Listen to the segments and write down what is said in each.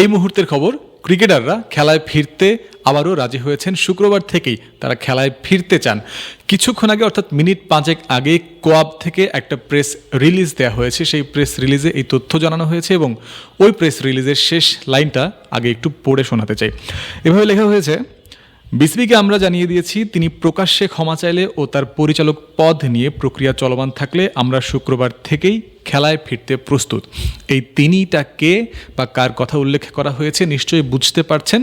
এই মুহূর্তের খবর, ক্রিকেটাররা খেলায় ফিরতে আবারও রাজি হয়েছেন। শুক্রবার থেকেই তারা খেলায় ফিরতে চান। কিছুক্ষণ আগে, অর্থাৎ মিনিট পাঁচেক আগে কোয়াব থেকে একটা প্রেস রিলিজ দেওয়া হয়েছে। সেই প্রেস রিলিজে এই তথ্য জানানো হয়েছে এবং ওই প্রেস রিলিজের শেষ লাইনটা আগে একটু পড়ে শোনাতে চাই। এভাবে লেখা হয়েছে বিসিবিকে আমরা জানিয়ে দিয়েছি, তিনি প্রকাশ্যে ক্ষমা চাইলে ও তার পরিচালক পদ নিয়ে প্রক্রিয়া চলমান থাকলে আমরা শুক্রবার থেকেই খেলায় ফিরতে প্রস্তুত। এই তিনিটা কে বা কার কথা উল্লেখ করা হয়েছে নিশ্চয়ই বুঝতে পারছেন।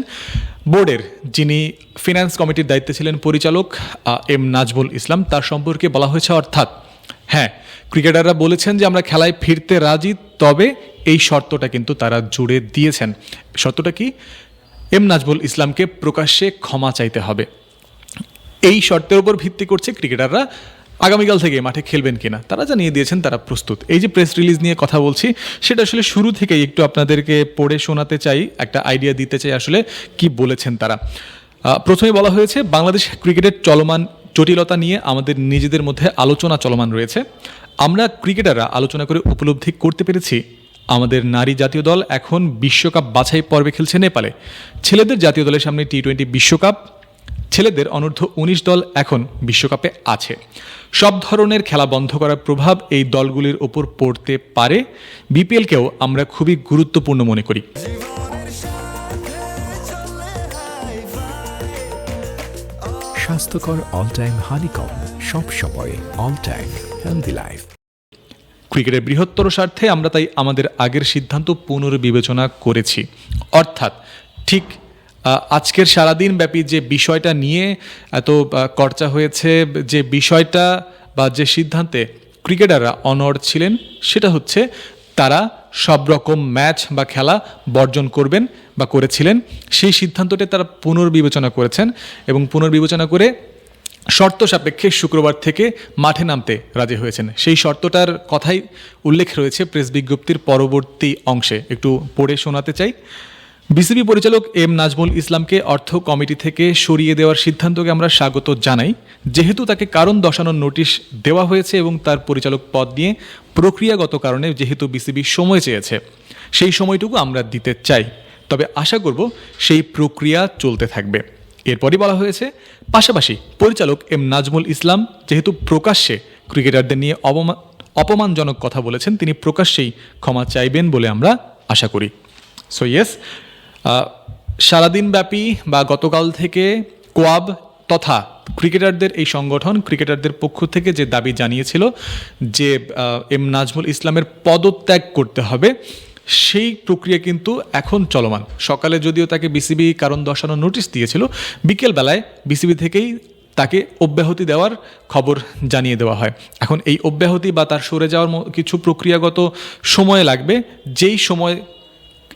বোর্ডের যিনি ফিনান্স কমিটির দায়িত্বে ছিলেন পরিচালক এম নাজবুল ইসলাম, তার সম্পর্কে বলা হয়েছে অর্থাৎ হ্যাঁ ক্রিকেটাররা বলেছেন যে আমরা খেলায় ফিরতে রাজি, তবে এই শর্তটা কিন্তু তারা জুড়ে দিয়েছেন। শর্তটা কি? এম নাজমুল ইসলামকে প্রকাশ্যে ক্ষমা চাইতে হবে। এই শর্তের উপর ভিত্তি করছে ক্রিকেটাররা। আগামীকাল থেকে মাঠে খেলবেন কিনা, তারা জানিয়ে দিয়েছেন তারা প্রস্তুত। এই যে প্রেস রিলিজ নিয়ে কথা বলছি, সেটা আসলে শুরু থেকেই একটু আপনাদেরকে পড়ে শোনাতে চাই, একটা আইডিয়া দিতে চাই আসলে কি বলেছেন তারা। প্রথমে বলা হয়েছে, বাংলাদেশ ক্রিকেটের চলমান জটিলতা নিয়ে আমাদের নিজেদের মধ্যে আলোচনা চলমান রয়েছে। আমরা ক্রিকেটাররা আলোচনা করে উপলব্ধি করতে পেরেছি আমাদের নারী জাতীয় দল এখন বিশ্বকাপ বাছাই পর্বে খেলছে নেপালে। ছেলেদের জাতীয় দলের সামনে টি টোয়েন্টি বিশ্বকাপ। ছেলেদের অনূর্ধ্ব উনিশ দল এখন বিশ্বকাপে আছে। সব ধরনের খেলা বন্ধ করার প্রভাব এই দলগুলির ওপর পড়তে পারে। বিপিএলকেও আমরা খুবই গুরুত্বপূর্ণ মনে করি। স্বাস্থ্যকর অল টাইম হানিকম সব সময় অল টাইম হেলদি লাইফ ক্রিকেটের বৃহত্তর স্বার্থে আমরা তাই আমাদের আগের সিদ্ধান্ত পুনর্বিবেচনা করেছি। অর্থাৎ ঠিক আজকের সারাদিন ব্যাপী যে বিষয়টা নিয়ে এত চর্চা হয়েছে, যে বিষয়টা বা যে সিদ্ধান্তে ক্রিকেটাররা অনড় ছিলেন, সেটা হচ্ছে তারা সব রকম ম্যাচ বা খেলা বর্জন করবেন বা করেছিলেন। সেই সিদ্ধান্তটা তারা পুনর্বিবেচনা করেছেন এবং পুনর্বিবেচনা করে শর্ত সাপেক্ষে শুক্রবার থেকে মাঠে নামতে রাজি হয়েছেন। সেই শর্তটার কথাই উল্লেখ রয়েছে প্রেস বিজ্ঞপ্তির পরবর্তী অংশে। একটু পড়ে শোনাতে চাই। বিসিবি পরিচালক এম নাজমুল ইসলামকে অর্থ কমিটি থেকে সরিয়ে দেওয়ার সিদ্ধান্তকে আমরা স্বাগত জানাই। যেহেতু তাকে কারণ দর্শানোর নোটিশ দেওয়া হয়েছে এবং তার পরিচালক পদ নিয়ে প্রক্রিয়াগত কারণে যেহেতু বিসিবি সময় চেয়েছে, সেই সময়টুকু আমরা দিতে চাই। তবে আশা করব সেই প্রক্রিয়া চলতে থাকবে। এরপরই বলা হয়েছে, পাশাপাশি পরিচালক এম নাজমুল ইসলাম যেহেতু প্রকাশ্যে ক্রিকেটারদের নিয়ে অপমা অপমানজনক কথা বলেছেন, তিনি প্রকাশ্যেই ক্ষমা চাইবেন বলে আমরা আশা করি। সো ইয়েস সারাদিন ব্যাপী বা গতকাল থেকে কোয়াব তথা ক্রিকেটারদের এই সংগঠন, ক্রিকেটারদের পক্ষ থেকে যে দাবি জানিয়েছিল যে এম নাজমুল ইসলামের পদত্যাগ করতে হবে সেই প্রক্রিয়া কিন্তু এখন চলমান। সকালে যদিও তাকে বিসিবি কারণ দর্শানোর নোটিশ দিয়েছিল বিকেলবেলায় বিসিবি থেকেই তাকে অব্যাহতি দেওয়ার খবর জানিয়ে দেওয়া হয়। এখন এই অব্যাহতি বা তার সরে যাওয়ার কিছু প্রক্রিয়াগত সময় লাগবে। যেই সময়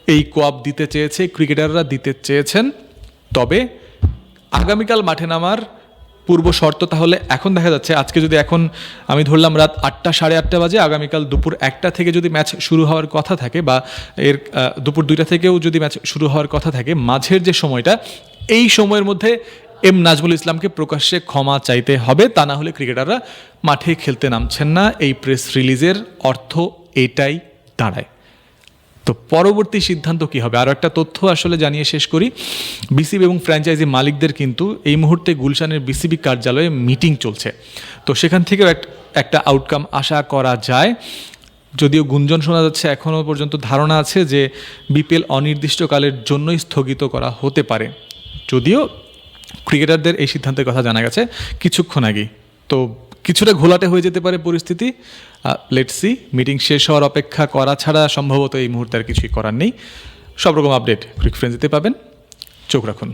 এই কোয়াব দিতে চেয়েছে, ক্রিকেটাররা দিতে চেয়েছেন, তবে আগামীকাল মাঠে নামার পূর্ব শর্ত তাহলে এখন দেখা যাচ্ছে, আজকে যদি এখন আমি ধরলাম রাত আটটা, সাড়ে আটটা বাজে, আগামীকাল দুপুর একটা থেকে যদি ম্যাচ শুরু হওয়ার কথা থাকে বা এর দুপুর দুইটা থেকেও যদি ম্যাচ শুরু হওয়ার কথা থাকে, মাঝের যে সময়টা, এই সময়ের মধ্যে এম নাজমুল ইসলামকে প্রকাশ্যে ক্ষমা চাইতে হবে। তা না হলে ক্রিকেটাররা মাঠে খেলতে নামছেন না। এই প্রেস রিলিজের অর্থ এটাই দাঁড়ায়। তো পরবর্তী সিদ্ধান্ত কি হবে? আরও একটা তথ্য আসলে জানিয়ে শেষ করি। বিসিবি এবং ফ্র্যাঞ্চাইজি মালিকদের কিন্তু এই মুহূর্তে গুলশানের বিসিবি কার্যালয়ে মিটিং চলছে। তো সেখান থেকেও এক- একটা আউটকাম আশা করা যায়। যদিও গুঞ্জন শোনা যাচ্ছে এখনও পর্যন্ত ধারণা আছে যে বিপিএল অনির্দিষ্টকালের জন্যই স্থগিত করা হতে পারে। যদিও ক্রিকেটারদের এই সিদ্ধান্তের কথা জানা গেছে কিছুক্ষণ আগেই। তো কিছুটা ঘোলাটে হয়ে যেতে পারে পরিস্থিতি। লেটসি মিটিং শেষ হওয়ার অপেক্ষা করা ছাড়া সম্ভবত এই মুহূর্তে আর কিছুই করার নেই। সব রকম আপডেট ক্রিক ফ্রেন্সিতে পাবেন। চোখ রাখুন।